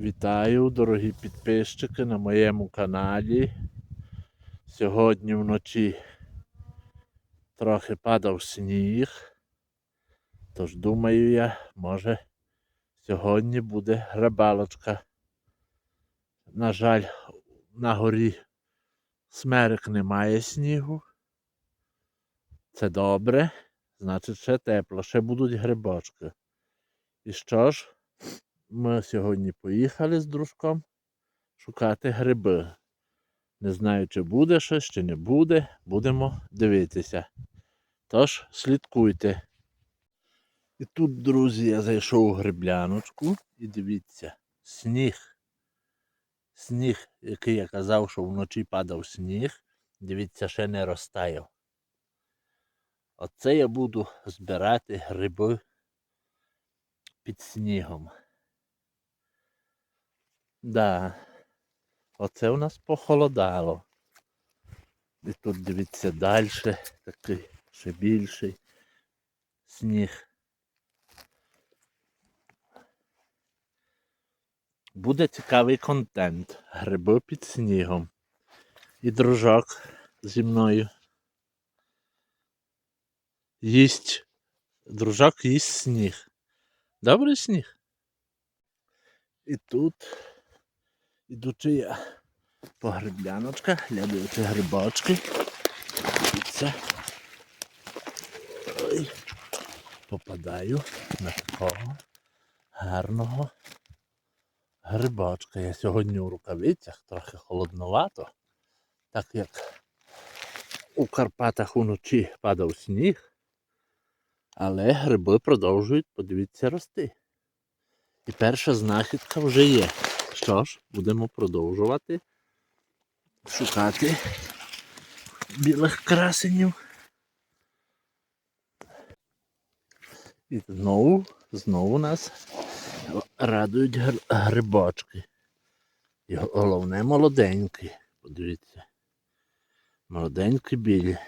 Вітаю, дорогі підписчики на моєму каналі. Сьогодні вночі трохи падав сніг. Тож думаю я, може, сьогодні буде грабалочка. На жаль, на горі смерик немає снігу. Це добре. Значить, ще тепло, ще будуть грибочки. І що ж? Ми сьогодні поїхали з дружком шукати гриби. Не знаю, чи буде щось, чи не буде. Будемо дивитися. Тож, слідкуйте. І тут, друзі, я зайшов у грибляночку і дивіться, сніг. Сніг, який я казав, що вночі падав сніг. Дивіться, ще не розтаяв. Оце я буду збирати гриби під снігом. Да. Оце у нас похолодало. І тут дивіться далі, такий ще більший сніг. Буде цікавий контент. Гриби під снігом. І дружок зі мною. Їсть. Дружок їсть сніг. Добрий сніг? І тут, ідучи я по грибляночках, глядуючи грибочки. Дивіться. Ой, попадаю на такого гарного грибочка. Я сьогодні у рукавицях трохи холодновато, так як у Карпатах уночі падав сніг, але гриби продовжують, подивіться, рости. І перша знахідка вже є. Що ж, будемо продовжувати шукати білих красенів. І знову, знову нас радують грибочки. І головне молоденькі. Подивіться. Молоденькі білі.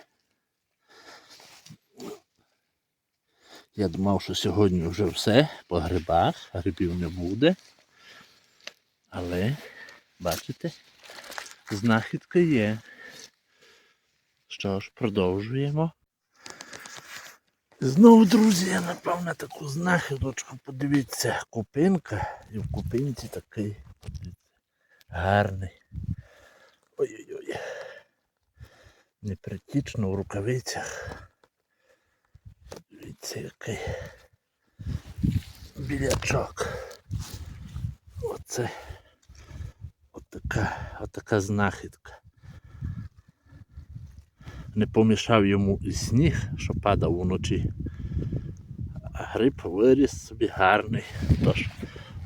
Я думав, що сьогодні вже все по грибах, грибів не буде. Але, бачите, знахідка є. Що ж, продовжуємо. Знову, друзі, я напав на таку знахідочку. Подивіться, купинка. І в купинці такий, подивіться, гарний. Ой-ой-ой. Непритічно в рукавицях. Дивіться, який білячок. Оце отака, отака знахідка. Не помішав йому і сніг, що падав уночі. А гриб виріс собі гарний. Тож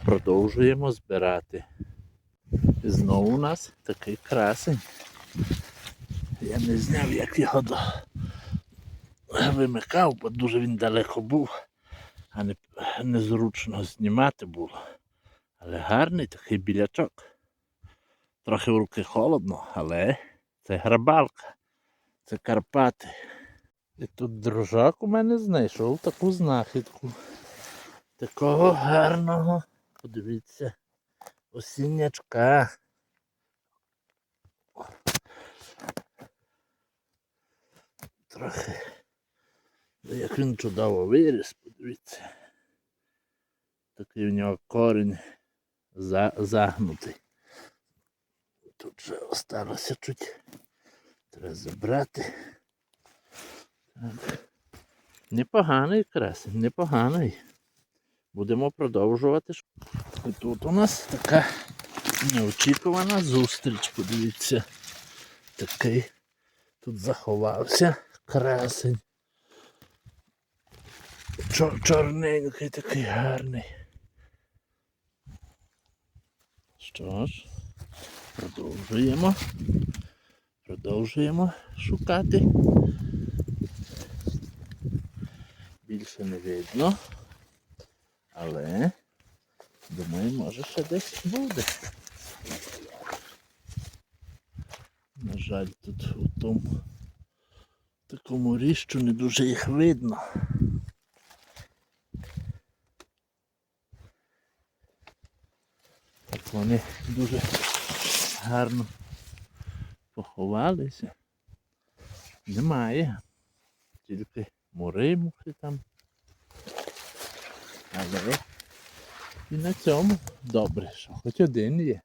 продовжуємо збирати. І знову у нас такий красень. Я не зняв, як його до... вимикав, бо дуже він далеко був, а не, незручно знімати було. Але гарний такий білячок. Трохи в руки холодно, але це грабалка, це Карпати. І тут дружак у мене знайшов таку знахідку. Такого гарного, подивіться, осіннячка. Трохи. Ну, Як він чудово виріс, подивіться. Такий в нього корінь за, загнутий. Тут вже осталося чуть. Треба забрати. Непоганий красень, непоганий. Будемо продовжувати. І тут у нас така неочікувана зустріч, подивіться. Такий тут заховався красень. Чор чорненький такий гарний. Що ж, продовжуємо. Продовжуємо шукати. Більше не видно. Але думаю, може ще десь буде. На жаль, тут у тому такому ріщу не дуже їх видно. Так Вони дуже гарно поховалися. Немає. Тільки муримухи там. Але і на цьому добре, що хоч один є.